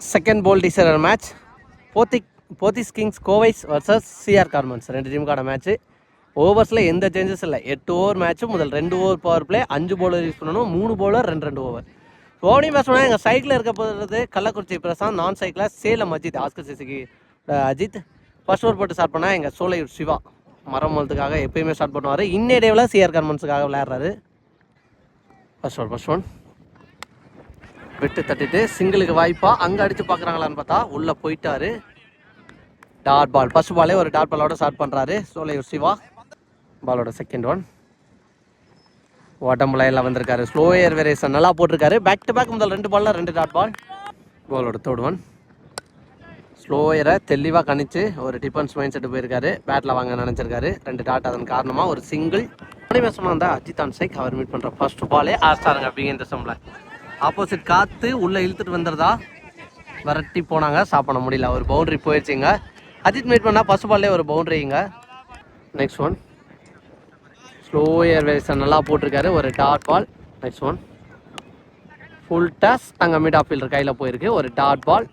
Second போல் teaser match போத்திக் Pothys kings கோவைஸ் versus CR garments ரெண்டு டீமுக்கான மேட்ச்சு ஓவர்ஸில் எந்த சேஞ்சஸ் இல்லை. எட்டு ஓவர் மேட்ச்சு முதல் ரெண்டு ஓவர் பவர் பிளே அஞ்சு பவுலர் யூஸ் பண்ணணும் மூணு பவுலர் ரெண்டு ரெண்டு ஓவர் ஓவனி பேட்ஸ்மேன் எங்கள் சைக்கிளில் இருக்க போகிறது கள்ளக்குறிச்சி பிரசாந்த் நான் சைக்கிளில் சேலம் அஜித் ஆஸ்கர் சிசிக்கு அஜித். ஃபர்ஸ்ட் ஓவர் போட்டு ஸ்டார்ட் பண்ணால் எங்கள் சோலையூர் சிவா. மரம் மூலத்துக்காக எப்பயுமே ஸ்டார்ட் பண்ணுவார். இன்னே டேவில் சிஆர் கார்மெண்ட்ஸுக்காக விளையாடுறாரு. ஃபர்ஸ்ட் ஓவர் ஃபர்ஸ்ட் ஒன் விட்டு தட்டிட்டு சிங்கிளுக்கு வாய்ப்பா. அங்கே அடிச்சு பார்க்குறாங்களான்னு பார்த்தா உள்ளே போயிட்டாரு. டாட் பால் ஃபர்ஸ்ட் பாலே ஒரு டாட் பாலோட ஸ்டார்ட் பண்ணுறாரு சோலையூர் சிவா. பாலோட செகண்ட் ஒன் ஓட்டம் லைனில் வந்திருக்காரு. ஸ்லோயர் வேரியேஷன் நல்லா போட்டிருக்காரு. பேக் டு பேக் முதல் ரெண்டு பால்ல ரெண்டு டாட் பால் பாலோட தேர்ட் ஒன் ஸ்லோயரை தெளிவாக கணிச்சு ஒரு டிஃபன்ஸ் மைண்ட் செட்டு போயிருக்காரு. பேட்டில் வாங்க நினச்சிருக்காரு. ரெண்டு டாட் அதன் காரணமாக ஒரு சிங்கிள் பேசணும் இருந்தால் அஜித் அன்சைக் அவர் மீட் பண்ணுற ஃபர்ஸ்ட் பாலே ஆஸ்டாருங்க அப்படிங்கிற சம்மில் ஆப்போசிட் காற்று உள்ளே இழுத்துட்டு வந்துடுதா விரட்டி போனாங்க சாப்பிட முடியல. ஒரு பவுண்டரி போயிடுச்சுங்க அஜித் மீட் பண்ணால் பசுபாலே ஒரு பவுண்ட்ரிங்க நெக்ஸ்ட் ஒன் ஸ்லோயர் வேரியேஷன் நல்லா போட்டிருக்காரு. ஒரு dot ball next one full toss அங்கே மிட் ஆஃப் ஃபீல்டர் கையில் போயிருக்கு. ஒரு டாட் பால்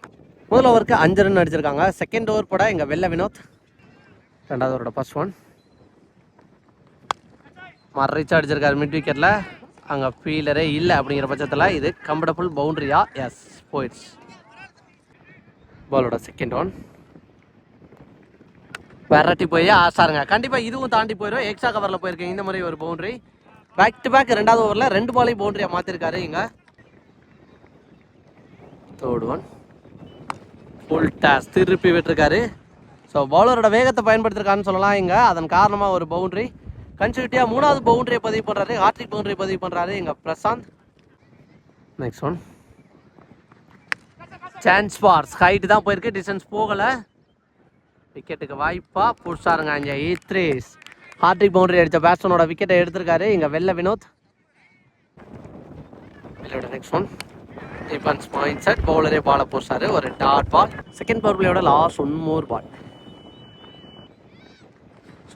முதல் ஓவருக்கு அஞ்சு ரன் அடிச்சிருக்காங்க. செகண்ட் ஓவர் போட எங்கள் வெள்ள வினோத். ரெண்டாவது ஓவரோட ஃபர்ஸ்ட் ஒன் மறைச்சு அடிச்சிருக்காரு மிட் விக்கெட்டில் அங்கே ஃபீலரே இல்லை அப்படிங்கிற பட்சத்தில் இது கம்ஃபர்டபுள் பவுண்டரியா எஸ் போயிடுச்சு. பாலோட செகண்ட் ஒன் விரட்டி போய் ஆசாருங்க. கண்டிப்பாக இதுவும் தாண்டி போயிடும் எக்ஸ்ட்ரா கவரில் போயிருக்கேன். இந்த மாதிரி ஒரு பவுண்டரி பேக் டு பேக் ரெண்டாவது ஓவரில் ரெண்டு பாலையும் பவுண்டரியாக மாற்றிருக்காரு இங்கே. தேர்ட் ஒன் ஃபுல் டேஸ் திருப்பி விட்டுருக்காரு. ஸோ பவுலரோட வேகத்தை பயன்படுத்திருக்காருன்னு சொல்லலாம் இங்கே. அதன் காரணமாக ஒரு பவுண்டரி கன்சிக்யூட்டிவாக மூணாவது பவுண்டரியை பதிவு பண்ணுறாரு ஹார்ட்ரிக் பவுண்டரி பதிவு பண்ணுறாரு எங்கள் Prashanth. Next one chance for height தான் போயிருக்கு. டிஸ்டன்ஸ் போகலை. விக்கெட்டுக்கு வாய்ப்பா. புடிச்சாருங்க இங்கே ஈத்ரீஸ் ஹார்டிக் பவுண்டரி அடித்த பேட்ஸ்மேனோட விக்கெட்டை எடுத்திருக்காரு. இங்கே வெள்ள Vinoth. வெளியோட next one defence point set பவுலரே பாலை போஸ்டாரு ஒரு dot ball second power பிளேயோட last one more ball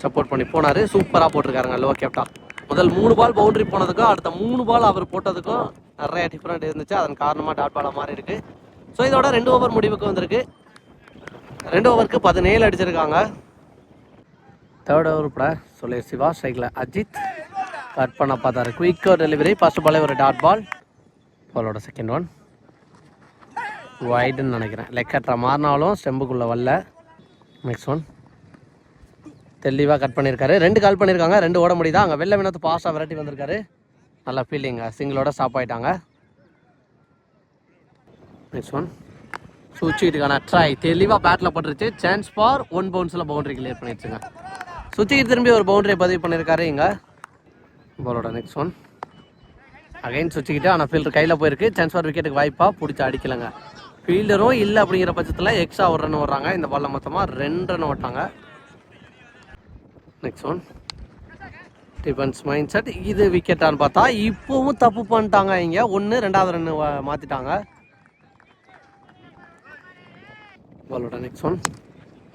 support பண்ணி போனார். சூப்பராக போட்டிருக்காருங்க. லோ கேப்டா முதல் மூணு பால் பவுண்டரி போனதுக்கும் அடுத்த மூணு பால் அவர் போட்டதுக்கும் நிறைய டிஃப்ரெண்ட் இருந்துச்சு. அதன் காரணமாக டாட் பாலாக மாறி இருக்கு. ஸோ இதோட ரெண்டு ஓவர் முடிவுக்கு வந்திருக்கு. ரெண்டு ஓவருக்கு பதினேழு அடிச்சிருக்காங்க. தேர்ட் ஓவர் கூட சொல்லி சிவா ஸ்ட்ரைக்கில் அஜித். கட் பண்ண பார்த்தாரு. குயிக்கோ டெலிவரி ஃபர்ஸ்ட் பாலே ஒரு டாட் பால் பாலோட செகண்ட் ஒன் வைடுன்னு நினைக்கிறேன். லெக் மாறினாலும் ஸ்டெம்புக்குள்ளே வரல. நெக்ஸ்ட் ஒன் தெளிவாக கட் பண்ணியிருக்காரு ரெண்டு கால் பண்ணியிருக்காங்க ரெண்டு ஓட முடியுதா? அங்கே வெளில வினத்து பாஸ்டாக விரட்டி வந்திருக்காரு. நல்லா ஃபீலிங்க சிங்கிளோட ஸ்டாப் ஆகிட்டாங்க நெக்ஸ்ட் ஒன் சுச்சிக்கிட்டுக்கான ட்ரை தெளிவாக பேட்டில் பட்டுருச்சு. சான்ஸ் ஃபார் ஒன் பவுன்ஸில் பவுண்டரி கிளியர் பண்ணிடுச்சுங்க. சுற்றிக்கிட்டு திரும்பி ஒரு பவுண்டரியை பதிவு பண்ணியிருக்காரு இங்கே. பாலோட நெக்ஸ்ட் ஒன் அகைன் சுவிட்சுக்கிட்டு ஆனால் ஃபீல்டர் கையில் போயிருக்கு. சான்ஸ் ஃபார் விக்கெட்டுக்கு வாய்ப்பாக பிடிச்சி அடிக்கலைங்க. ஃபீல்டரும் இல்லை அப்படிங்கிற பட்சத்தில் எக்ஸ்ட்ரா ஒரு ரன் ஓடுறாங்க. இந்த பாலில் மொத்தமாக ரெண்டு run ஓட்டாங்க. Next one defence mind set இது விக்கெட்டான்னு பார்த்தா இப்போவும் தப்பு பண்ணிட்டாங்க இங்கே. ஒன்று ரெண்டாவது ரன் மாற்றிட்டாங்க பாலோட நெக்ஸ்ட் ஒன்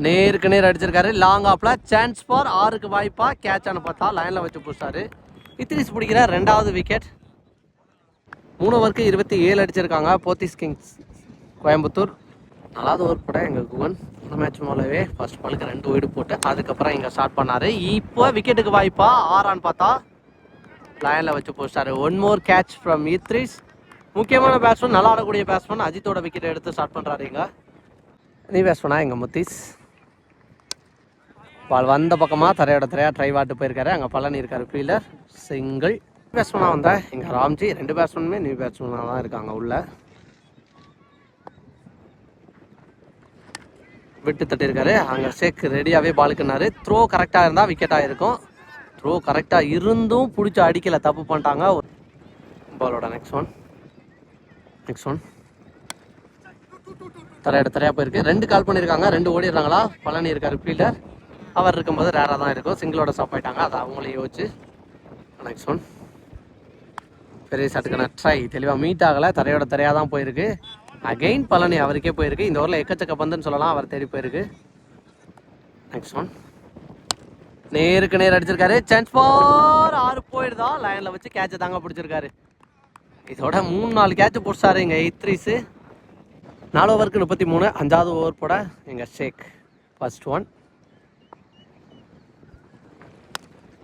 நேருக்கு நேர் அடிச்சிருக்காரு. லாங் ஆப்பில் சான்ஸ் ஃபார் ஆறுக்கு வாய்ப்பா கேட்சானு பார்த்தா லைனில் வச்சு பிடிச்சாரு. இத்திரிஸ் பிடிக்கிற ரெண்டாவது விக்கெட் மூணு ஓவருக்கு இருபத்தி ஏழு அடிச்சிருக்காங்க. போத்திஸ் கிங்ஸ் கோயம்புத்தூர். நாலாவது ஒர்க் கூட எங்கள் குகன் இந்த மேட்ச் மூலவே ஃபர்ஸ்ட் பாலுக்கு ரெண்டு வீடு போட்டு அதுக்கப்புறம் இங்கே ஸ்டார்ட் பண்ணாரு. இப்போ விக்கெட்டுக்கு வாய்ப்பா ஆறான்னு பார்த்தா லயனில் வச்சு போச்சுட்டாரு one more catch from Idris முக்கியமான பேட்ஸ்மேன் நல்லா ஆடக்கூடிய பேட்ஸ்மேன் அஜித்தோட விக்கெட் எடுத்து ஸ்டார்ட் பண்ணுறாரு இங்கே. நீ பேட்ஸ்மேனா எங்கள் முத்தீஸ். பால் வந்த பக்கமாக தரையோட தரையாக ட்ரை வாட்டு போயிருக்காரு. அங்கே பழனி இருக்கார் ஃபீல்டர் சிங்கிள் பேட்ஸ்மேனாக வந்தேன் இங்கே ராம்ஜி. ரெண்டு பேட்ஸ்மேனுமே நியூ பேட்ஸ்மேனாக தான் இருக்காங்க உள்ளே. விட்டு தட்டியிருக்காரு. அங்கே ஷேக் ரெடியாகவே பாலுக்குனாரு த்ரோ கரெக்டாக இருந்தால் விக்கெட்டாக இருக்கும். த்ரோ கரெக்டாக இருந்தும் பிடிச்சி அடிக்கல தப்பு பண்ணிட்டாங்க. பாலோட நெக்ஸ்ட் ஒன் நெக்ஸ்ட் ஒன் தரையோட தரையாக போயிருக்கு. ரெண்டு கால் பண்ணியிருக்காங்க. ரெண்டு ஓடிடுறாங்களா? பழனி இருக்கார் ஃபீல்டர் அவர் இருக்கும்போது ரேராக தான் இருக்கும். சிங்கிளோட ஸ்டாப் ஆகிட்டாங்க அதை அவங்களே யோசிச்சு. நெக்ஸ்ட் ஒன் பெரிய ஷாட்டுக்கான ட்ரை தெளிவாக மீட் ஆகலை. தரையோட தரையாக தான் போயிருக்கு. அகைன் பழனி அவருக்கே போயிருக்கு. இந்த ஊரில் எக்கச்சக்க பந்துன்னு சொல்லலாம். அவர் தேடி போயிருக்கு. நெக்ஸ்ட் ஒன் நேருக்கு நேர் அடிச்சிருக்காரு. சான்ஸ் ஃபார் ஆறு போயிடுதா லைனில் வச்சு கேட்சை தாங்க பிடிச்சிருக்காரு. இதோட மூணு நாலு கேட்ச் பிடிச்சாரு எங்கள் எயிட் த்ரீஸு நாலு ஓவருக்கு முப்பத்தி மூணு. அஞ்சாவது ஓவர் போட எங்கள் ஷேக் ஃபர்ஸ்ட் ஒன்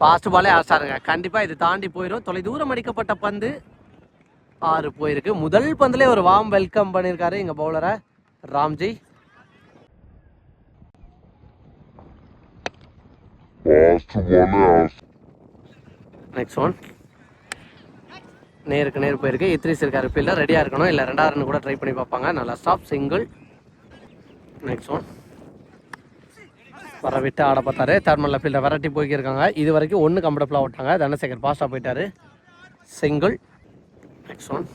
ஃபாஸ்ட் பாலே ஆசாருங்க கண்டிப்பாக இது தாண்டி போயிடும் தொலை தூரம் அடிக்கப்பட்ட பந்து. ஆறு போயிருக்கு. முதல் பந்துலேயே ஒரு வாம் வெல்கம் பண்ணியிருக்காரு எங்கள் பவுலரை ராம்ஜி. நெக்ஸ்ட் ஒன் நேருக்கு நேர் போயிருக்கு. இத்ரிஸ் இருக்காரு. ஃபீல்டர் ரெடியாக இருக்கணும். இல்லை ரெண்டாவது ரன் கூட ட்ரை பண்ணி பார்ப்பாங்க. நல்லா ஸ்டாப் சிங்கிள் நெக்ஸ்ட் ஒன் வர விட்டு ஆட பார்த்தாரு. தேர்மல்ல ஃபீல்டர் வெரைட்டி போய்க்கிருக்காங்க. இது வரைக்கும் ஒன்று கம்ஃபர்டபுளாக விட்டாங்க. தனசேகர் ஃபாஸ்ட்டாக போயிட்டாரு. சிங்கிள் நெக்ஸ்ட் ஒன்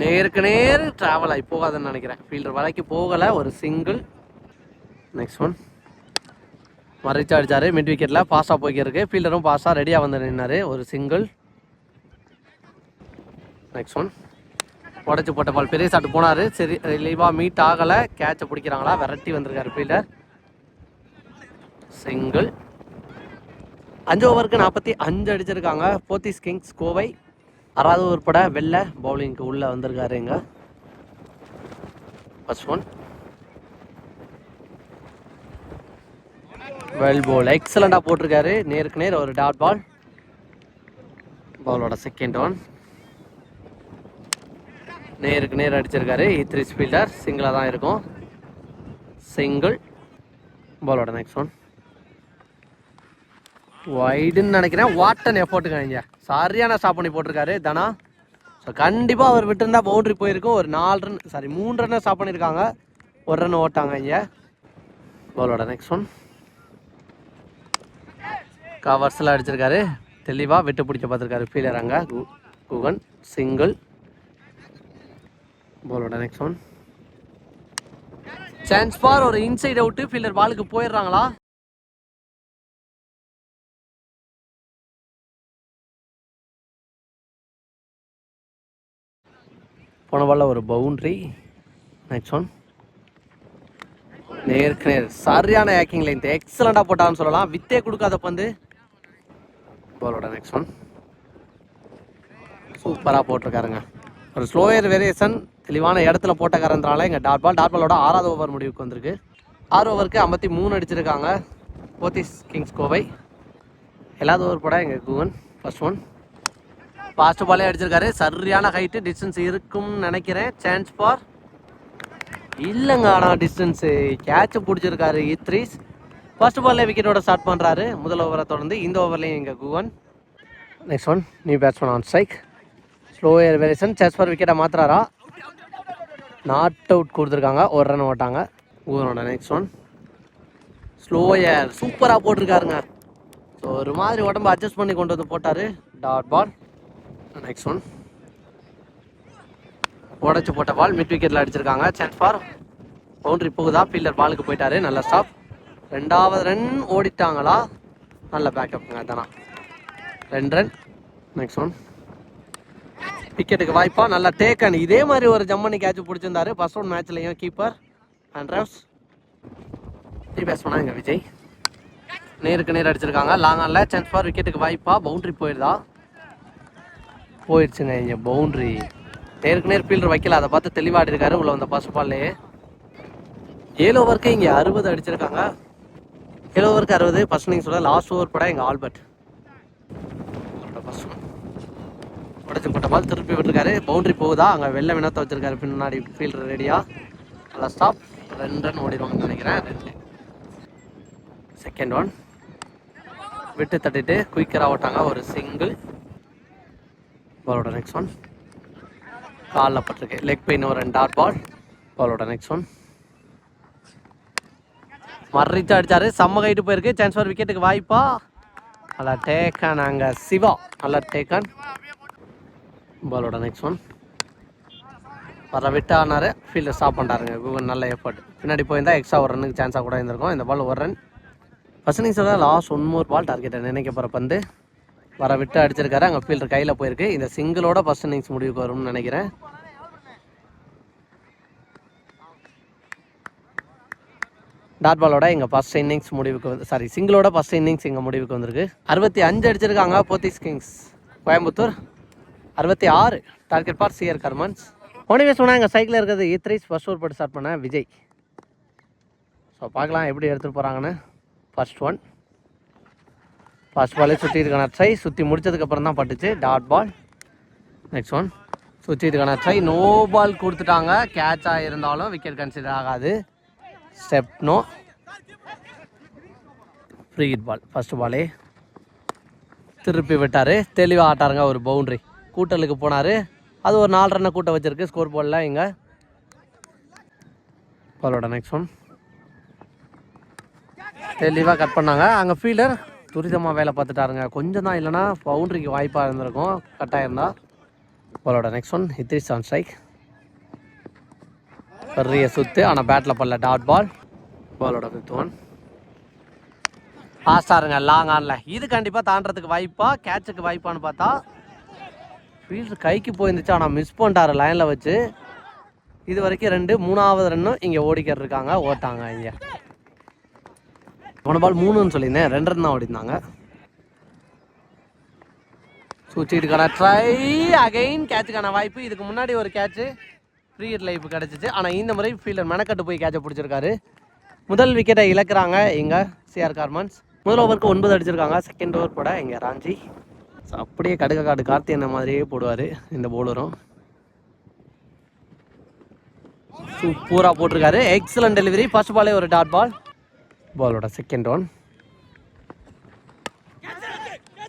நேருக்கு நேர் ட்ராவல் ஆகி போகாதுன்னு நினைக்கிறேன். ஃபீல்டர் வரைக்கும் போகலை ஒரு சிங்கிள் நெக்ஸ்ட் ஒன் மறைச்சு அடித்தார் மிட் விக்கெட்டில் பாஸாக போய்க்கிருக்கு. ஃபீல்டரும் பாஸாக ரெடியாக வந்து நின்னார் ஒரு சிங்கிள் நெக்ஸ்ட் ஒன் உடச்சி போட்ட பால் பெரிய சாட்டு போனார். சரி ரிலீவாக மீட் ஆகலை. கேட்சை பிடிக்கிறாங்களா? விரட்டி வந்திருக்காரு ஃபீல்டர் சிங்கிள் அஞ்சு ஓவருக்கு நாற்பத்தி அஞ்சு அடிச்சிருக்காங்க. போர்த்தீஸ் கிங்ஸ் கோவை. அறாவது உட்பட வெள்ளை பவுலிங்க்கு உள்ளே வந்திருக்காருங்க ஃபர்ஸ்ட் ஒன் வெல் பவுல் எக்ஸலண்டாக போட்டிருக்காரு. நேருக்கு நேர் ஒரு டாட் பால் பவுலோட செகண்ட் ஒன் நேருக்கு நேர் அடிச்சிருக்காரு. த்ரீ ஃபீல்டர் சிங்கிளாக தான் இருக்கும். சிங்கிள் பாலோட நெக்ஸ்ட் ஒன் வைடுன்னு நினைக்கிறேன். வாட்டன் எஃபோர்ட்டு இங்கே சரியான ஸ்டாப் பண்ணி போட்டிருக்காரு தனா. ஸோ கண்டிப்பாக அவர் விட்டுருந்தா பவுண்ட்ரி போயிருக்கும். ஒரு நாலு ரன் சாரி மூணு ரன்னை ஸ்டாப் பண்ணியிருக்காங்க ஒரு ரன் ஓட்டாங்க இங்கே. பாலோட நெக்ஸ்ட் ஒன் கவர்ஸில் அடிச்சிருக்காரு. தெளிவாக விட்டு பிடிக்க பார்த்துருக்காரு ஃபீலர் அங்கே. கு- குகன் சிங்கிள் பாலோட நெக்ஸ்ட் ஒன் சான்ஸ் ஃபார் ஒரு இன்சைட் அவுட்டு ஃபீல்டர் பாலுக்கு போயிடுறாங்களா? போன ஒரு பவுண்ட்ரி நெக்ஸ்ட் ஒன் நேருக்கு நேர் சரியான ஏக்கிங் லைன் எக்ஸலண்டாக போட்டான்னு சொல்லலாம். வித்தே கொடுக்காத பந்து. பாலோட நெக்ஸ்ட் ஒன் சூப்பராக போட்டிருக்காருங்க. ஒரு ஸ்லோயர் வேரியேஷன் தெளிவான இடத்துல போட்டக்காரன்றால எங்கள் டாட் பால் டாட் பாலோட ஆறாவது ஓவர் முடிவுக்கு வந்திருக்கு. ஆறு ஓவருக்கு ஐம்பத்தி மூணு அடிச்சிருக்காங்க. போத்திஸ் கிங்ஸ் கோவை. எல்லாவது ஓவர் போட எங்கள் குவன் ஃபர்ஸ்ட் ஒன் ஃபாஸ்ட் பாலே அடிச்சிருக்காரு. சரியான ஹைட்டு டிஸ்டன்ஸ் இருக்கும்னு நினைக்கிறேன். சான்ஸ் ஃபார் இல்லைங்க ஆனால் டிஸ்டன்ஸு கேட்ச் பிடிச்சிருக்காரு இத்ரீஸ் ஃபர்ஸ்ட் பால்லே விக்கெட்டோட ஸ்டார்ட் பண்ணுறாரு முதல் ஓவரை தொடர்ந்து இந்த ஓவர்லேயும் இங்கே Guhan next one new batsman on strike slower variation chase for விக்கெட்டை மாத்துறாரா? நாட் அவுட் கொடுத்துருக்காங்க. ஒரு ரன் ஓட்டாங்க. குவனோட நெக்ஸ்ட் ஒன் ஸ்லோயர் சூப்பராக போட்டிருக்காருங்க. ஸோ ஒரு மாதிரி உடம்பு அட்ஜஸ்ட் பண்ணி கொண்டு வந்து போட்டார். டாட் பால் நெக்ஸ்ட் ஒன் உடச்சி போட்ட பால் மிட் விக்கெட்டில் அடிச்சிருக்காங்க. சான்ஸ் ஃபார் பவுண்ட்ரி போகுதா? ஃபீல்டர் பாலுக்கு போயிட்டாரு. நல்ல ஸ்டாப் ரெண்டாவது ரன் ஓடிட்டாங்களா? நல்ல பேக்கப்புங்க அதானா. ரெண்டு ரன் நெக்ஸ்ட் ஒன் விக்கெட்டுக்கு வாய்ப்பா? நல்லா டேக்கன் இதே மாதிரி ஒரு ஜம்மனி கேட்ச் பிடிச்சிருந்தாரு. ஃபர்ஸ்ட் ஒன் மேட்ச்லையும் கீப்பர் அண்ட் ரவ்ஸ் டீ பேஸ் பண்ணா விஜய். நேருக்கு நேர் அடிச்சிருக்காங்க. லாங் ஆனில். சான்ஸ் ஃபார் விக்கெட்டுக்கு வாய்ப்பா? பவுண்ட்ரி போயிருதா? போயிடுச்சுங்க இங்கே பவுண்ட்ரி நேருக்கு நேர் ஃபீல்டர் வைக்கல அதை பார்த்து தெளிவாடி இருக்காரு உள்ள வந்த பசுபாலே ஏழு ஓவருக்கு இங்கே அறுபது அடிச்சிருக்காங்க. ஏழு ஓவருக்கு அறுபது. ஃபர்ஸ்ட் நீங்கள் சொல்ல லாஸ்ட் ஓவர் படம் எங்கள் ஆல்பர்ட். ஃபர்ஸ்ட் உடச்சு போட்ட பால் திருப்பி விட்டுருக்காரு. பவுண்டரி போகுதா? அங்கே வெள்ளை வினத்தை வச்சிருக்காரு. பின்னாடி ஃபீல்டர் ரெடியாக நல்லா ஸ்டாப் ரெண்டு ரன் ஓடிடுவாங்கன்னு நினைக்கிறேன். ரெண்டு. செகண்ட் ஒன் விட்டு தட்டிட்டு குயிக்கராக ஓட்டாங்க. ஒரு சிங்கிள் பாலோட நெக்ஸ்ட் ஒன் காலில் பட்டிருக்கு. லெக் பெயின் ஒரு ரெண்டு டாட் பால் பாலோட நெக்ஸ்ட் ஒன் மறைச்சு அடிச்சாரு. செம்ம கைட்டு போயிருக்கு. சான்ஸ் ஃபார் விக்கெட்டுக்கு வாய்ப்பா. நல்லா டேக்கன் அங்கே சிவா. நல்லா டேக்கன் பாலோட நெக்ஸ்ட் ஒன் வர விட்டு ஆனார். ஃபீல்டை ஸ்டாப் பண்ணுறாருங்க கூகுள் நல்ல எஃபர்ட் பின்னாடி போயிருந்தால் எக்ஸ்ட்ரா ஒரு ரன்னுக்கு சான்ஸாக கூட இருந்திருக்கும். இந்த பால் ஒரு run first innings last one more ball டார்கெட்டை நினைக்க போகிற பந்து. வர விட்டு அடிச்சிருக்காரு. அங்கே ஃபீல்டர் கையில் போயிருக்கு. இந்த சிங்கிளோட ஃபர்ஸ்ட் இன்னிங்ஸ் முடிவுக்கு வரும்னு நினைக்கிறேன். டாட் பாலோட எங்கள் ஃபர்ஸ்ட் இன்னிங்ஸ் முடிவுக்கு வந்து சாரி சிங்கிளோட ஃபர்ஸ்ட் இன்னிங்ஸ் எங்கள் முடிவுக்கு வந்திருக்கு. அறுபத்தி அஞ்சு அடிச்சிருக்காங்க போத்திஸ் கிங்ஸ் கோயம்புத்தூர். அறுபத்தி ஆறு டார்கெட் பார் சிஆர் கர்மன்ஸ். போனவே சொன்னால் எங்கள் சைக்கிளில் இருக்கிறது இத்ரைஸ் ஃபர்ஸ்ட் ஓவர் போட்டு ஸ்டார்ட் பண்ண விஜய். ஸோ பார்க்கலாம் எப்படி எடுத்துகிட்டு போகிறாங்கன்னு ஃபர்ஸ்ட் ஒன் ஃபர்ஸ்ட் பாலே சுற்றி ட்ரை சுற்றி முடிச்சதுக்கப்புறம் தான் பட்டுச்சு. டாட் பால் நெக்ஸ்ட் ஒன் சுற்றி ட்ரை நோ பால் கொடுத்துட்டாங்க. கேட்சாக இருந்தாலும் விக்கெட் கன்சிடர் ஆகாது. Step no free hit ball first பாலே திருப்பி விட்டார். தெளிவாக ஆட்டாருங்க ஒரு பவுண்ட்ரி கூட்டலுக்கு போனார். அது ஒரு நாலு ரன்னை கூட்ட வச்சுருக்கு. ஸ்கோர் போடலாம் இங்கே. பாலோட நெக்ஸ்ட் ஒன் தெளிவாக கட் பண்ணாங்க. அங்கே ஃபீல்டர் துரிதமாக வேலை பார்த்துட்டாருங்க. கொஞ்சம் தான் இல்லைன்னா பவுண்ட்ரிக்கு வாய்ப்பாக இருந்திருக்கும். கட்டாக இருந்தால் பாலோட நெக்ஸ்ட் ஒன் ஹித்ரி ஆன் ஸ்ட்ரைக் பெரிய சுத்து ஆனால் பேட்டில் பண்ணல டாட் பால் பாலோட ஃபிஃப்த் ஒன் ஃபாஸ்டாருங்க லாங் ஆனில் இது கண்டிப்பாக தாண்டறதுக்கு வாய்ப்பா கேட்சுக்கு வாய்ப்பான்னு பார்த்தா ஃபீல்டு கைக்கு போயிருந்துச்சு ஆனால் மிஸ் பண்ணிட்டாரு லைனில் வச்சு. இது வரைக்கும் ரெண்டு மூணாவது ரன்னும் இங்கே ஓடிக்கிட்டு இருக்காங்க ஓட்டாங்க இங்கே. போன பால் மூணுன்னு சொல்லியிருந்தேன். ரெண்டு ரன் தான் ஓடிருந்தாங்க சூச்சிட்டுக்கான ட்ரை அகைன் கேட்சுக்கான வாய்ப்பு. இதுக்கு முன்னாடி ஒரு கேட்சு ஃப்ரீ ஹிட் லைஃப் கிடச்சிச்சு. ஆனால் இந்த முறை ஃபீல்டர் மெனக்கட்டு போய் கேட்சை பிடிச்சிருக்காரு. முதல் விக்கெட்டை இழக்கிறாங்க இங்கே சிஆர் கார்மன்ஸ் முதல் ஓவருக்கு ஒன்பது அடிச்சிருக்காங்க. செகண்ட் ஓவர் போட இங்கே ராஞ்சி. ஸோ அப்படியே கடுக்க காடு கார்த்தி என்ன மாதிரியே போடுவார் இந்த பவுலரும் சூப்பராக போட்டிருக்காரு. எக்ஸலன்ட் டெலிவரி ஃபர்ஸ்ட் பாலே ஒரு டாட் பால் பாலோட செகண்ட் ஒன்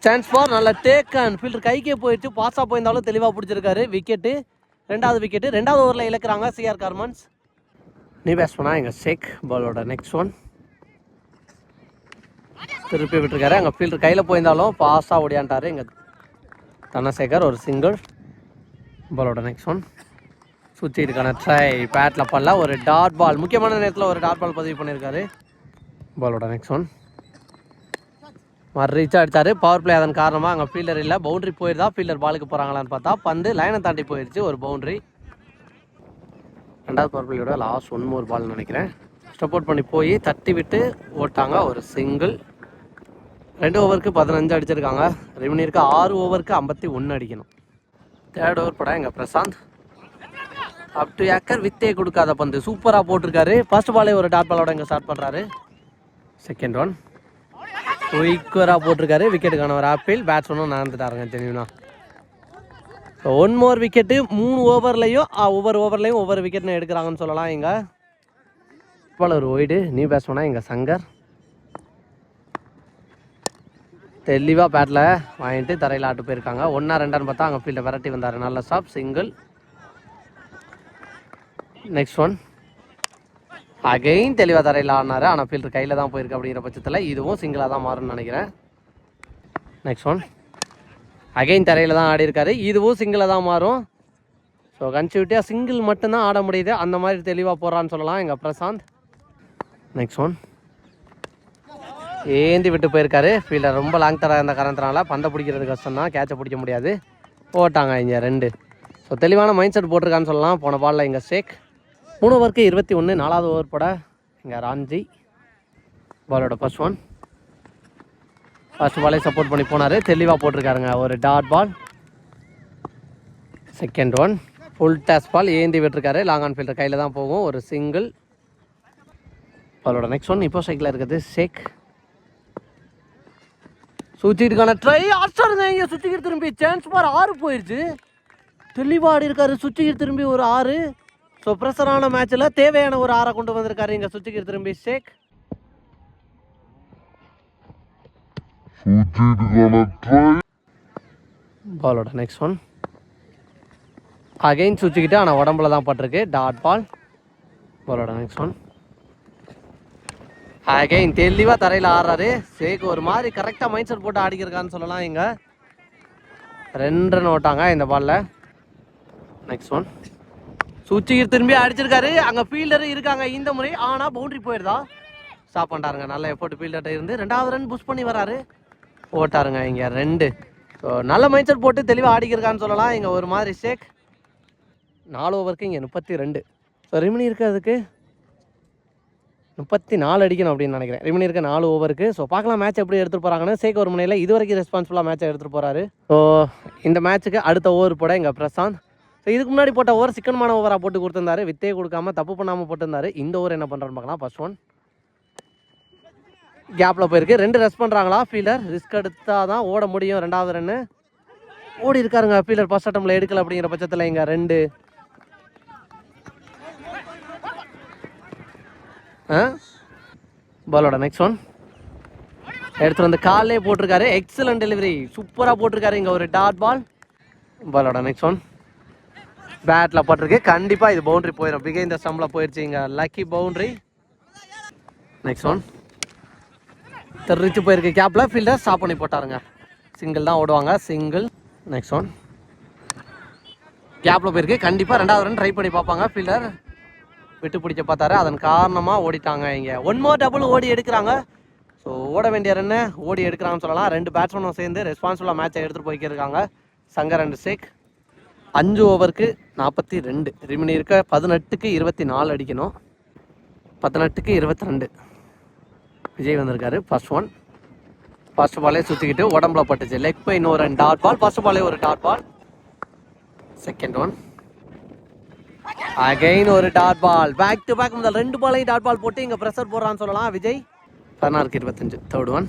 சான்ஸ் ஃபார் நல்ல தேக்கன் ஃபீல்டர் கைக்கே போயிட்டு பாஸாக போயிருந்தாலும் தெளிவாக பிடிச்சிருக்காரு. விக்கெட்டு ரெண்டாவது விக்கெட்டு ரெண்டாவது ஓவரில் இழக்கிறாங்க சிஆர் கார்மன்ஸ் நீ பேஸ் எங்கள் ஷேக் பாலோட நெக்ஸ்ட் ஒன் திருப்பி விட்டுருக்காரு. எங்கள் ஃபீல்டர் கையில் போயிருந்தாலும் பாஸாக ஓடியான்ட்டாரு எங்கள் தனசேகர் ஒரு சிங்கிள் பாலோட நெக்ஸ்ட் ஒன் சுற்றி இருக்கான ட்ரை பேட்டில் பண்ணல. ஒரு டாட் பால் முக்கியமான நேரத்தில் ஒரு டாட் பால் பதிவு பண்ணியிருக்காரு பாலோட நெக்ஸ்ட் ஒன் மறு ரீச் அடித்தார் பவர் பிளே அதன் காரணமாக அங்கே ஃபீல்டர் இல்லை. பவுண்டரி போயிருந்தா ஃபீல்டர் பாலுக்கு போகிறாங்களான்னு பார்த்தா பந்து லைனை தாண்டி போயிடுச்சு ஒரு பவுண்ட்ரி ரெண்டாவது பவர் பிளேயோட லாஸ்ட் ஒன் மோர் பால்னு நினைக்கிறேன். சப்போர்ட் பண்ணி போய் தட்டி விட்டு ஓட்டாங்க. ஒரு சிங்கிள் ரெண்டு ஓவருக்கு பதினஞ்சு அடிச்சிருக்காங்க. ரெமினியருக்கு ஆறு ஓவருக்கு ஐம்பத்தி ஒன்று அடிக்கணும். தேர்ட் ஓவர் படம் எங்கள் பிரசாந்த். அப் டு ஏக்கர் வித்தே கொடுக்காத பந்து. சூப்பராக போட்டிருக்காரு. ஃபர்ஸ்ட் பாலே ஒரு டாட் பாலோட இங்கே ஸ்டார்ட் பண்ணுறாரு செகண்ட் ஒன் குயிக்கராக போட்டிருக்காரு. விக்கெட்டுக்கான ஒரு ஆப்பிள். பேட்ஸ்மேனும் நடந்துட்டாருங்க தெரியும்னா ஸோ ஒன் மோர் விக்கெட்டு மூணு ஓவர்லையும் ஒவ்வொரு ஓவர்லையும் ஒவ்வொரு விக்கெட்னு எடுக்கிறாங்கன்னு சொல்லலாம் இங்கே. இப்போ ஒரு ஒய்டு நியூ பேட்ஸ்மேனா எங்கள் சங்கர். தெளிவாக பேட்டில் வாங்கிட்டு தரையில் ஆட்டு போயிருக்காங்க. ஒன்றா ரெண்டான்னு பார்த்தா அங்கே ஃபீல்டை விரட்டி வந்தார். நல்ல stop single next one again தெளிவாக தரையில் ஆடினார். ஆனால் ஃபீல்டர் கையில் தான் போயிருக்கு அப்படிங்கிற பட்சத்தில் இதுவும் சிங்கிளாக தான் மாறும்னு நினைக்கிறேன். நெக்ஸ்ட் ஒன் அகைன் தரையில் தான் ஆடி இருக்காரு இதுவும் சிங்கிளாக தான் மாறும். ஸோ கன்சிவிட்டியாக சிங்கிள் மட்டும்தான் ஆட முடியுது. அந்த மாதிரி தெளிவாக போகிறான்னு சொல்லலாம். எங்கள் பிரசாந்த். நெக்ஸ்ட் ஒன் ஏந்தி விட்டு போயிருக்காரு. ஃபீல்டர் ரொம்ப லாங் தர இருந்த காரணத்தினால பந்தை பிடிக்கிறது கஷ்டம் தான் கேட்சை பிடிக்க முடியாது. போட்டாங்க இங்கே ரெண்டு. ஸோ தெளிவான மைண்ட் செட் போட்டிருக்கான்னு சொல்லலாம். போன பாலில் எங்கள் ஷேக் மூணு ஓவருக்கு இருபத்தி ஒன்று நாலாவது ஓவர் போட இங்கே ராஞ்சி. பாலோட ஃபர்ஸ்ட் ஒன் ஃபர்ஸ்ட் பாலே சப்போர்ட் பண்ணி போனார். தெளிவாக போட்டிருக்காருங்க ஒரு dot ball second one full toss ball ஏந்தி விட்டுருக்காரு. லாங் ஆன் ஃபீல்டர் கையில் தான் போகும். ஒரு சிங்கிள் பாலோட நெக்ஸ்ட் ஒன் இப்போ சைக்கிளில் இருக்குது ஷேக் சுற்றிட்டுக்கான ட்ரை ஆஸ்டருங்க இங்கே சுற்றிக்கிட்டு திரும்பி. சான்ஸ் பார் ஆறு போயிடுச்சு தெளிவாக ஆடி இருக்காரு சுற்றிக்கிட்டு திரும்பி ஒரு ஆறு. ஸோ ப்ரெஷரான மேட்ச்சில் தேவையான ஒரு ஆறை கொண்டு வந்திருக்காரு. இங்கே சுற்றிக்கிட்டு திரும்பி ஷேக். பாலோட நெக்ஸ்ட் ஒன் அகைன் சுற்றிக்கிட்டு ஆனால் உடம்புல தான் பட்டிருக்கு. டாட் பால் பாலோட நெக்ஸ்ட் ஒன் அகைன் தெளிவாக தரையில் ஆடுறாரு. ஷேக் ஒரு மாதிரி கரெக்டாக மைண்ட் செட் போட்டு ஆடிக்கிருக்கான்னு சொல்லலாம் இங்கே. ரெண்டு ரன் ஓட்டாங்க இந்த பாலில் நெக்ஸ்ட் ஒன் சுவிட்சுக்கு திரும்பி அடிச்சிருக்காரு. அங்கே ஃபீல்டர் இருக்காங்க இந்த முறை. ஆனால் பவுண்டரி போயிருதா? ஸ்டாப் பண்ணிட்டாருங்க. நல்ல எஃபோர்ட் ஃபீல்டர்கிட்ட இருந்து. ரெண்டாவது ரன் புஷ் பண்ணி வராரு. ஓட்டாருங்க இங்கே ரெண்டு. ஸோ நல்ல மைண்ட் செட் போட்டு தெளிவாக ஆடிக்கிருக்கான்னு சொல்லலாம். இங்கே ஒரு மாதிரி ஷேக் நாலு ஓவருக்கு இங்கே முப்பத்தி ரெண்டு. ஸோ ரிமினி இருக்கிறதுக்கு முப்பத்தி நாலு அடிக்கணும் அப்படின்னு நினைக்கிறேன். ரிமினி இருக்க நாலு ஓவருக்கு ஸோ பார்க்கலாம் மேட்ச் எப்படி எடுத்துகிட்டு போகிறாங்கன்னு சேக் ஒரு முனையில். இது வரைக்கும் ரெஸ்பான்சிபிளாக மேட்ச்சை எடுத்துகிட்டு போகிறாரு ஸோ இந்த மேட்ச்சுக்கு அடுத்த ஓவர் போட எங்கள் பிரசாந்த். ஸோ இதுக்கு முன்னாடி போட்ட ஓவர் சிக்கனமான ஓவராக போட்டு கொடுத்துருந்தாரு. வித்தே கொடுக்காம தப்பு பண்ணாமல் போட்டிருந்தாரு. இந்த ஓவர் என்ன பண்ணுறான்னு பார்க்கலாம் ஃபர்ஸ்ட் ஒன் கேப்பில் போயிருக்கு. ரெண்டு ரெஸ்ட் பண்ணுறாங்களா ஃபீல்டர் ரிஸ்க் எடுத்தால் தான் ஓட முடியும். ரெண்டாவது ரன்னு ஓடி இருக்காருங்க. ஃபீல்டர் ஃபர்ஸ்ட் அட்டம்ல எடுக்கல அப்படிங்கிற பட்சத்தில் இங்கே ரெண்டு. ஆ? பாலோட நெக்ஸ்ட் ஒன் எடுத்து வந்து காலே போட்டிருக்காரு. எக்ஸலன்ட் டெலிவரி சூப்பராக போட்டிருக்காரு இங்கே ஒரு டாட் பால் பாலோட நெக்ஸ்ட் ஒன் பேட்டில் பட்டிருக்கு. கண்டிப்பாக இது பவுண்டரி போயிடும் பிகை இந்த ஸ்டம்பில் போயிடுச்சு இங்கே. லக்கி பவுண்டரி நெக்ஸ்ட் ஒன் தெரிச்சு போயிருக்கு. கேப்பில் ஃபீல்டர் ஸ்டாப் பண்ணி போட்டாருங்க. சிங்கிள் தான் ஓடுவாங்க. சிங்கிள் நெக்ஸ்ட் ஒன் கேப்பில் போயிருக்கு. கண்டிப்பாக ரெண்டாவது ரன் ட்ரை பண்ணி பார்ப்பாங்க. ஃபீல்டர் விட்டு பிடிக்க பார்த்தாரு. அதன் காரணமாக ஓடிட்டாங்க இங்கே. ஒன் மோர் டபுள் ஓடி எடுக்கிறாங்க. ஸோ ஓட வேண்டிய ரன்னு ஓடி எடுக்கிறாங்கன்னு சொல்லலாம். ரெண்டு பேட்ஸ்மேனும் சேர்ந்து ரெஸ்பான்சிபிளாக மேட்சை எடுத்துகிட்டு போய்க்கிருக்காங்க சங்கர் அண்ட் ஷேக் அஞ்சு ஓவருக்கு நாற்பத்தி ரெண்டு. ரிமினி இருக்க பதினெட்டுக்கு இருபத்தி நாலு அடிக்கணும். பதினெட்டுக்கு இருபத்தி ரெண்டு. விஜய் வந்திருக்காரு. ஃபர்ஸ்ட் ஒன் ஃபர்ஸ்ட் பாலே சுற்றிக்கிட்டு உடம்புல பட்டுச்சு. லெக் பை இன்னொரு ரெண்டு. டாட் பால் ஃபர்ஸ்ட் பாலே ஒரு dot ball second one again ஒரு dot ball back to back முதல் ரெண்டு பாலையும் டாட் பால் போட்டு இங்கே ப்ரெஷர் போடுறான்னு சொல்லலாம். விஜய் பதினாறுக்கு இருபத்தஞ்சு. Third one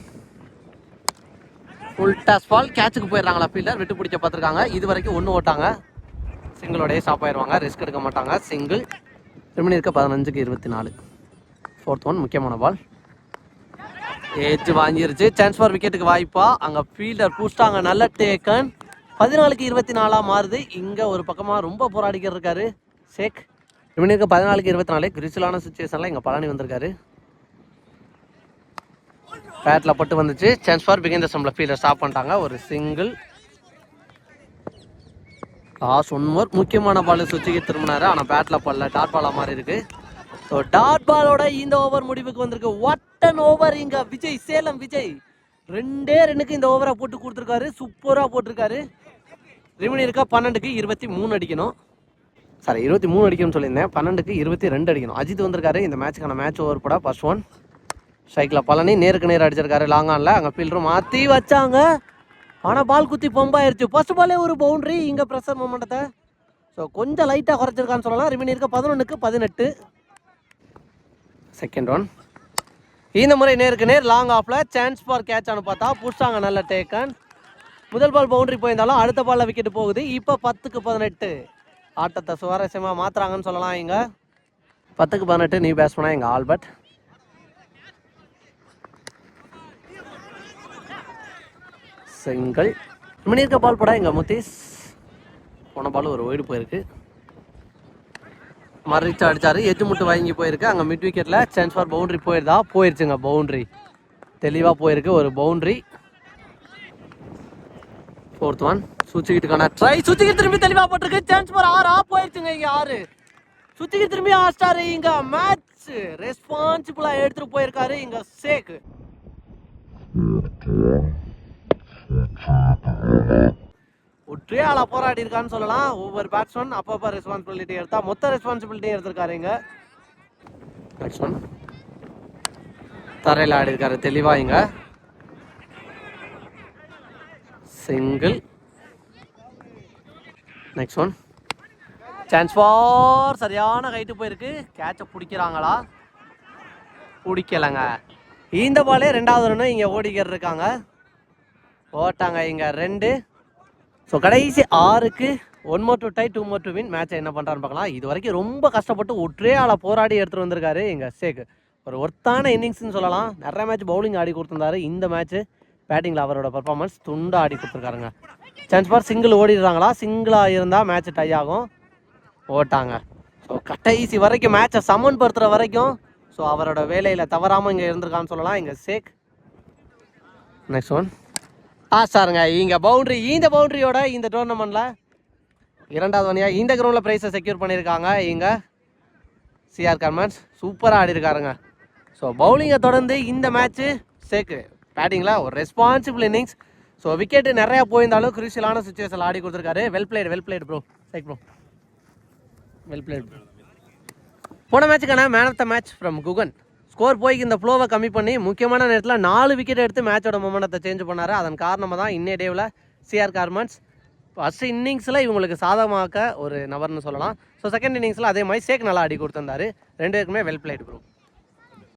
full toss ball கேட்சுக்கு போயிடுறாங்களா ஃபீல்டர் விட்டு பிடிக்க பார்த்துருக்காங்க. இது வரைக்கும் ஒன்று ஓட்டாங்க. சிங்கிளோடய ஸ்டாப் ஆயிடுவாங்க ரிஸ்க் எடுக்க மாட்டாங்க. சிங்கிள் திரும்பி இருக்க பதினஞ்சுக்கு இருபத்தி நாலு ஃபோர்த் ஒன் முக்கியமான பால் ஏச்சு வாங்கிருச்சு. சான்ஸ் ஃபார் விக்கெட்டுக்கு வாய்ப்பா. அங்கே ஃபீல்டர் பூஸ்டாங்க நல்ல டேக்கன் பதினாலுக்கு இருபத்தி நாலாக மாறுது. இங்கே ஒரு பக்கமாக ரொம்ப போராடிக்கிட்டு இருக்காரு ஷேக் ரிமினி இருக்க பதினாலுக்கு இருபத்தி நாலு கிரிச்சலான சுச்சுவேஷனில் இங்கே பழனி வந்திருக்காரு. பேட்டில் பட்டு வந்துச்சு. சான்ஸ் ஃபார் பிகின் சம்பள ஃபீல்டர் ஸ்டாப் பண்ணிட்டாங்க. ஒரு சிங்கிள் லாஸ்ட் ஒன் மோர் முக்கியமான பால் சுவிட்சுக்கு திரும்பினாரு. ஆனால் பேட்டில் பல்ல. டாட் பாலாக மாதிரி இருக்கு. ஸோ டாட் பாலோட இந்த ஓவர் முடிவுக்கு வந்திருக்கு. ஒட்டன் ஓவர் இங்கே. விஜய் சேலம் விஜய். ரெண்டே ரெண்டுக்கு இந்த ஓவரை போட்டு கொடுத்துருக்காரு. சூப்பராக போட்டிருக்காரு. ரிமினி இருக்கா? பன்னெண்டுக்கு இருபத்தி மூணு அடிக்கணும். சாரி இருபத்தி மூணு அடிக்கணும்னு சொல்லியிருந்தேன். பன்னெண்டுக்கு இருபத்தி ரெண்டு அடிக்கணும். அஜித் வந்திருக்காரு. இந்த மேட்ச்சுக்கான மேட்ச் ஓவர் போட. ஃபர்ஸ்ட் ஒன் ஸ்ட்ரைக்கில் பழனி நேருக்கு நேர் அடிச்சிருக்காரு. லாங் ஆனில் அங்கே ஃபீல்டரும் மாற்றி வச்சாங்க. ஆனால் பால் குத்தி பம்பாயிருச்சு. ஃபர்ஸ்ட் பாலே ஒரு பவுண்டரி இங்கே ப்ரெஷர் மொமெண்டத்தை ஸோ கொஞ்சம் லைட்டாக குறைச்சிருக்கான்னு சொல்லலாம். ரிமைன் இருக்க பதினொன்றுக்கு பதினெட்டு. செகண்ட் ஒன் இந்த முறை நேருக்கு நேர் லாங் ஆஃபில் சான்ஸ் ஃபார் கேட்சானு பார்த்தா பிடிச்சாங்க நல்ல டேக்கன் முதல் பால் பவுண்டரி போயிருந்தாலும் அடுத்த பாலில் விக்கெட் போகுது. இப்போ பத்துக்கு பதினெட்டு. ஆட்டத்தை சுவாரஸ்யமாக மாற்றுறாங்கன்னு சொல்லலாம் இங்கே. பத்துக்கு பதினெட்டு நீ பேட்ஸ்மனா எங்கள் ஆல்பர்ட். செங்கல். மினிருக்க பால் படம் எங்கள் முத்தீஸ். போன பால் ஒரு ஓய்டு போயிருக்கு. மறிச்சு அடிச்சாரு எட்டு முட்டு வாங்கி போயிருக்கு. அங்கே மிட் விக்கெட்டில் சான்ஸ் ஃபார் பவுண்ட்ரி போயிருதா? போயிருச்சுங்க பவுண்டரி தெளிவாக போயிருக்கு ஒரு பவுண்ட்ரி ஃபோர்த் ஒன் சுச்சிக்கிட்டுக்கான ட்ரை சுச்சிக்கிட்டு திரும்பி தெளிவாக போட்டிருக்கு. சான்ஸ் ஃபார் ஆறு ஆ போயிருச்சுங்க இங்கே ஆறு சுச்சிக்கு திரும்பி ஆஸ்டாரு இங்க மேட்ச் ரெஸ்பான்சிபிளா எடுத்துட்டு போயிருக்காரு இங்க சேக் ஒற்றே ஆளா போராடி இருக்கான்னு சொல்லலாம். ஒவ்வொரு பேட்ஸ்மேன் அப்பப்போ ரெஸ்பான்சிபிலிட்டி எடுத்தா மொத்த ரெஸ்பான்சிபிலிட்டி எடுத்திருக்காரு இங்க. பேட்ஸ்மேன் தரையில் ஆடி இருக்காரு தெளிவா இங்க. Single next one chance for சரியான ஹைட்டு போயிருக்கு. கேட்சை பிடிக்கிறாங்களா? பிடிக்கலைங்க. இந்த பாலே ரெண்டாவது ரன்னு இங்கே ஓடிக்கிட்டு இருக்காங்க. ஓட்டாங்க இங்கே ரெண்டு. ஸோ கடைசி ஆறுக்கு one more to tie two more to win மேட்சை என்ன பண்ணுறான்னு பார்க்கலாம். இது வரைக்கும் ரொம்ப கஷ்டப்பட்டு ஒற்றே ஆளை போராடி எடுத்துகிட்டு வந்திருக்காரு எங்கள் சேக் ஒரு ஒர்த்தான இன்னிங்ஸ்னு சொல்லலாம். நிறைய மேட்ச் பவுலிங் ஆடி கொடுத்துருந்தாரு. இந்த மேட்ச்சு பேட்டிங்கில் அவரோட பர்ஃபார்மன்ஸ் துண்டா ஆடி கொடுத்துருக்காருங்க. சான்ஸ் ஃபார் சிங்கிள் ஓடிடுறாங்களா? சிங்கிளாக இருந்தால் மேட்ச் டை ஆகும். ஓட்டாங்க ஸோ கடைசி வரைக்கும் மேட்சை சமன் படுத்துகிற வரைக்கும் ஸோ அவரோட வேலையில் தவறாமல் இங்கே இருந்திருக்கான்னு சொல்லலாம். இங்கே சேக் நெக்ஸ்ட் ஒன் ஆ சாருங்க இங்கே பவுண்ட்ரி இந்த பவுண்ட்ரியோட இந்த டோர்னமெண்ட்டில் இரண்டாவது வணியாக இந்த கிரவுண்டில் ப்ரைஸை செக்யூர் பண்ணியிருக்காங்க. இங்கே சிஆர் கர்மன்ஸ் சூப்பராக ஆடிருக்காருங்க ஸோ பவுலிங்கை தொடர்ந்து இந்த மேட்ச்சு சேக்கு பேட்டிங்கில் ஒரு ரெஸ்பான்சிபிள் இன்னிங்ஸ் ஸோ விக்கெட்டு நிறையா போயிருந்தாலும் குரூஷியலான சுச்சுவேஷனில் ஆடி கொடுத்துருக்காரு. Well played well played bro சேக் ப்ரோ வெல் பிளேட் போன மேட்சுக்கான man of the match from Guhan score போய் இந்த ஃப்ளோவை கம்மி பண்ணி முக்கியமான நேரத்தில் நாலு விக்கெட் எடுத்து மேட்சோட மொமெண்டத்தை சேஞ்ச் பண்ணார். அதன் காரணமாக தான் இன்னே டேவில் சிஆர் கார்மெண்ட்ஸ் ஃபஸ்ட் இன்னிங்ஸில் இவங்களுக்கு சாதகமாக்க ஒரு நபர்னு சொல்லலாம். ஸோ செகண்ட் இன்னிங்ஸில் அதே மாதிரி சேக் நல்லா அடி கொடுத்துருந்தாரு. ரெண்டு பேருக்குமே வெல் பிளேட் ப்ரூ